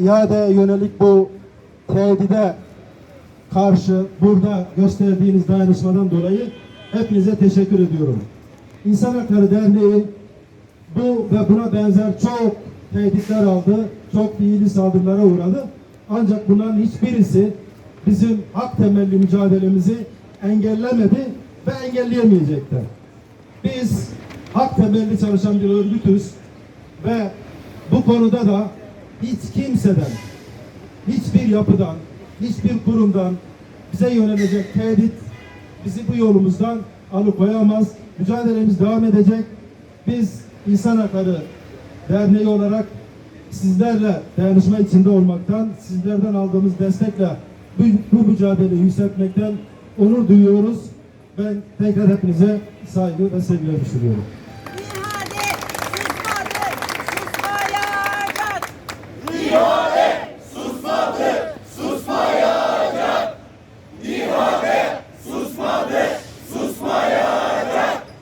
iadeye yönelik bu tehdide karşı burada gösterdiğiniz dayanışmadan dolayı hepinize teşekkür ediyorum. İnsan Hakları Derneği bu ve buna benzer çok tehditler aldı, çok fiili saldırılara uğradı. Ancak bunların hiçbirisi bizim hak temelli mücadelemizi engellemedi ve engelleyemeyecekler. Biz hak temelli çalışan bir örgütüz ve bu konuda da hiç kimseden, hiçbir yapıdan, hiçbir kurumdan bize yönelecek tehdit bizi bu yolumuzdan alıkoyamaz. Mücadelemiz devam edecek. Biz İnsan Hakları Derneği olarak sizlerle dayanışma içinde olmaktan, sizlerden aldığımız destekle bu, bu mücadeleyi yükseltmekten onur duyuyoruz. Ben tekrar hepinize saygı ve sevgiler sunuyorum.